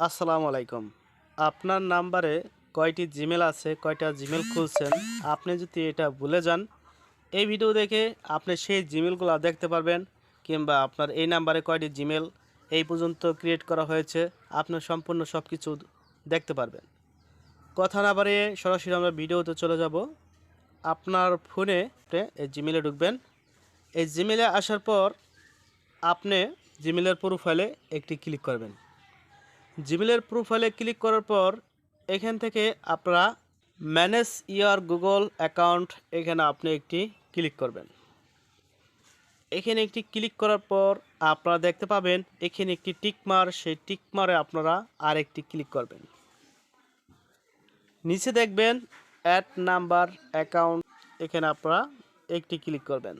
আসসালামু আলাইকুম। আপনার নাম্বারে কয়টি জিমেল আছে, কয়টা জিমেল খুলছেন? আপনি যদি এটা ভুলে যান, এই ভিডিও দেখে আপনি সেই জিমেলগুলো দেখতে পারবেন, কিংবা আপনার এই নাম্বারে কয়টি জিমেল এই পর্যন্ত ক্রিয়েট করা হয়েছে, আপনি সম্পূর্ণ সব কিছু দেখতে পারবেন। কথা না বাড়িয়ে সরাসরি আমরা ভিডিওতে চলে যাব। আপনার ফোনে এই জিমেলে ঢুকবেন। এই জিমেলে আসার পর আপনি জিমেলের প্রোফাইলে একটি ক্লিক করবেন। জিমেলের প্রোফাইলে ক্লিক করার পর এখান থেকে আপনারা ম্যানেজ ইয়ার গুগল অ্যাকাউন্ট এখানে আপনি একটি ক্লিক করবেন। এখানে একটি ক্লিক করার পর আপনারা দেখতে পাবেন এখানে একটি টিকমার সেই টিকমারে আপনারা আর একটি ক্লিক করবেন। নিচে দেখবেন অ্যাড নাম্বার অ্যাকাউন্ট, এখানে আপনারা একটি ক্লিক করবেন।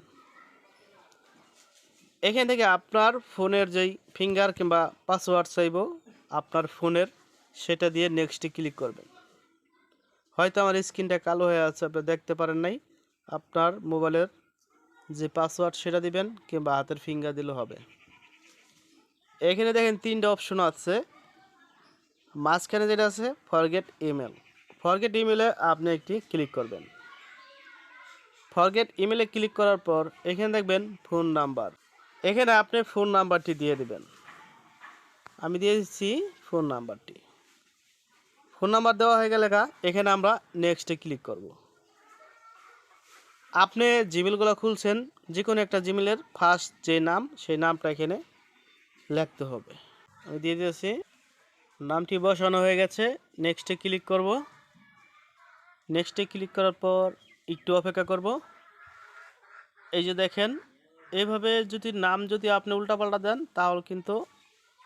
এখান থেকে আপনার ফোনের যেই ফিঙ্গার কিংবা পাসওয়ার্ড চাইব আপনার ফোনের, সেটা দিয়ে নেক্সটে ক্লিক করবেন। হয়তো আমার স্ক্রিনটা কালো হয়ে আছে, আপনি দেখতে পারেন নাই। আপনার মোবাইলের যে পাসওয়ার্ড সেটা দিবেন কিংবা হাতের ফিঙ্গার দিলে হবে। এখানে দেখেন তিনটা অপশন আছে। মাঝখানে যেটা আছে ফরগেট ইমেল ফরগেট ইমেলে আপনি একটি ক্লিক করবেন। ফরগেট ইমেলে ক্লিক করার পর এখানে দেখবেন ফোন নাম্বার এখানে আপনি ফোন নাম্বারটি দিয়ে দিবেন। আমি দিয়ে দিচ্ছি ফোন নাম্বারটি ফোন নাম্বার দেওয়া হয়ে গেলে এখানে আমরা নেক্সটে ক্লিক করব। আপনি জিমেলগুলো খুলছেন যে কোনো একটা জিমেলের ফার্স্ট যে নাম, সেই নামটা এখানে লিখতে হবে। আমি দিয়ে দিয়েছি, নামটি বসানো হয়ে গেছে নেক্সটে ক্লিক করব। নেক্সটে ক্লিক করার পর একটু অপেক্ষা করব। এই যে দেখেন এইভাবে যদি নাম যদি আপনি উল্টাপাল্টা দেন, তাহলে কিন্তু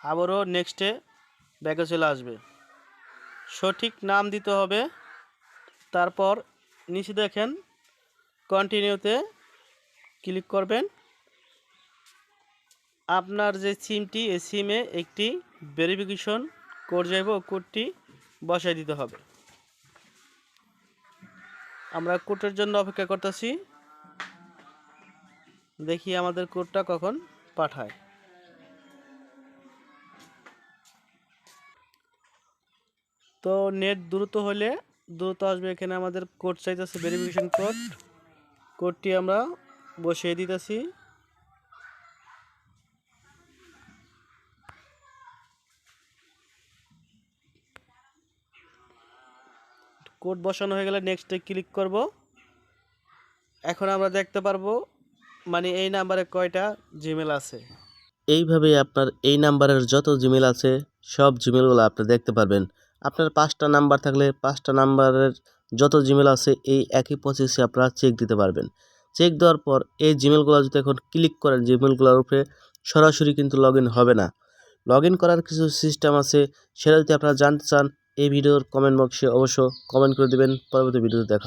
আবারও নেক্সটে ব্যাগে চলে আসবে। সঠিক নাম দিতে হবে। তারপর নিচে দেখেন কন্টিনিউতে ক্লিক করবেন। আপনার যে সিমটি এই সিমে একটি ভেরিফিকেশন কোড যাইব কোডটি বসাই দিতে হবে। আমরা কোডের জন্য অপেক্ষা করতেছি। দেখি আমাদের কোডটা কখন পাঠায়। তো নেট দ্রুত হলে দ্রুত আসবে। এখানে আমাদের কোড চাইতেছে ভেরিফিকেশন কোড কোডটি আমরা বসিয়ে দিতেছি। কোড বসানো হয়ে গেলে নেক্সটে ক্লিক করব। এখন আমরা দেখতে পারব মানে এই নাম্বারে কয়টা জিমেল আছে। এইভাবে আপনার এই নাম্বারের যত জিমেল আছে, সব জিমেলগুলো আপনি দেখতে পারবেন। আপনার পাঁচটা নাম্বার থাকলে পাঁচটা নাম্বারের যত জিমেল আছে, এই একই প্রসেসে আপনারা চেক দিতে পারবেন। চেক দেওয়ার পর এই জিমেলগুলো যদি এখন ক্লিক করেন জিমেলগুলোর উপরে সরাসরি কিন্তু লগ হবে না। লগ করার কিছু সিস্টেম আছে, সেটা যদি আপনারা জানতে চান, এই ভিডিওর কমেন্ট বক্সে অবশ্য কমেন্ট করে দেবেন। পরবর্তী ভিডিওতে দেখা